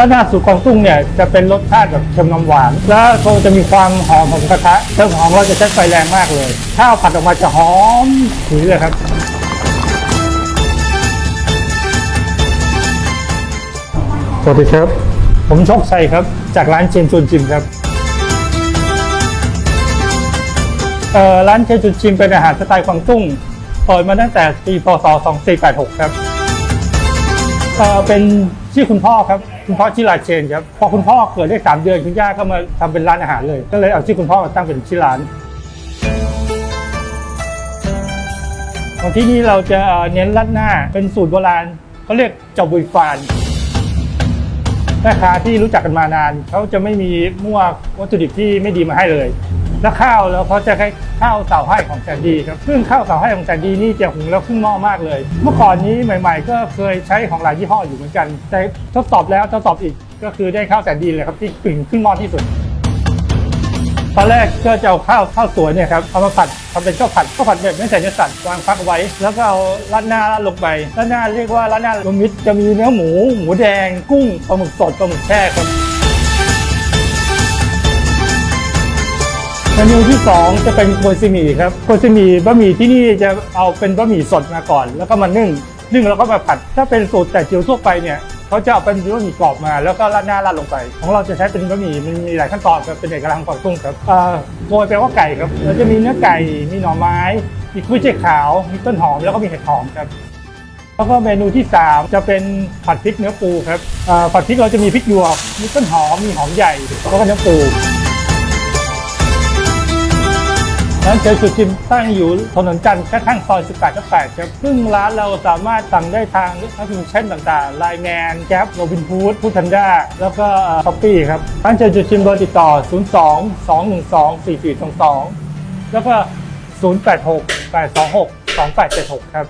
ด้านหน้าสูตรกวางตุ้งเนี่ยจะเป็นรสชาติแบบเค็มนมหวาน แล้วคงจะมีความหอมของกระทะเครื่องของเราจะใช้ไฟแรงมากเลย ข้าวผัดออกมาจะหอมฉุยเลยครับสวัสดีครับ ผมโชคชัยครับ จากร้านเชนชวนจิมครับร้านเชนชวนจิมเป็นอาหารสไตล์กวางตุ้งเปิดมาตั้งแต่ปีพศ 2486 ครับ เออเป็นชื่อคุณพ่อครับคุณพ่อชื่อราเชนครับพอคุณพ่อเกิดได้3เดือนคุณย่าก็มาทำเป็นร้านอาหารเลย ก็เลยเอาชื่อคุณพ่อมาตั้งเป็นชื่อร้านของที่นี่เราจะเน้นรัดหน้าเป็นสูตรโบราณเขาเรียกจบุยฟานแม่ค้าที่รู้จักกันมานานเขาจะไม่มีมั่ววัตถุดิบที่ไม่ดีมาให้เลย แล้วข้าวแล้วเขาจะใช้ข้าวเสาให้ของแสนดีครับซึ่งข้าวเสาให้ของแสนดีนี่จะหุงแล้วครึ่งหม้อมากเลย เมื่อก่อนนี้ใหม่ ๆ ก็เคยใช้ของหลายยี่ห้ออยู่เหมือนกัน แต่ทดสอบแล้วทดสอบอีกก็คือได้ข้าวแสนดีเลยครับที่กึ่งครึ่งหม้อที่สุดตอนแรกก็จะเอาข้าวข้าวสวยเนี่ยครับเอามาผัดทำเป็นข้าวผัดข้าวผัดแบบไม่ใส่เนื้อสัตว์วางพักไว้ แล้วก็เอาราดหน้าราดลงไปราดหน้าเรียกว่าราดหน้ารวมมิตรจะมีเนื้อหมู หมูแดง กุ้งปลาหมึกสดปลาหมึกแช่ครับ มนูที่สองจะเป็นโกซีหมี่ครับโกซีหมี่บะหมี่ที่นี่จะเอาเป็นบะหมี่สดมาก่อน แล้วก็มานึ่งนึ่งแล้วก็มาผัด ถ้าเป็นสูตรแต่เจียวทั่วไปเนี่ยเขาจะเอาเป็นบะหมี่กรอบมา แล้วก็ราดหน้าราดลงไป ของเราจะใช้เป็นบะหมี่มันมีหลายขั้นตอนครับเป็นเอกลักษณ์ของกวางตุ้งครับโกยแปลว่าไก่ครับแล้วจะมีเนื้อไก่มีหน่อไม้มีกุ้ยช่ายขาวมีต้นหอมแล้วก็มีเห็ดหอมครับแล้วก็เมนูที่ 3 จะเป็นผัดพริกเนื้อปูครับผัดพริกเราจะมีพริกหยวกมีต้นหอมมีหอมใหญ่แล้วก็เนื้อปู ร้านเจอจุดจิมตั้งอยู่ถนนจันทร์ข้างซอย18ทับ8ครับซึ่งร้านเราสามารถสั่งได้ทางแอปพลิเคชันต่างๆไลน์แมนแก๊ปโรบินฮูดพูดทันด้าแล้วก็ช้อปปี้ครับร้านเจอจุดจิมเบอร์ติดต่อ 02 212 4422 แล้วก็ 086 826 2876 ครับ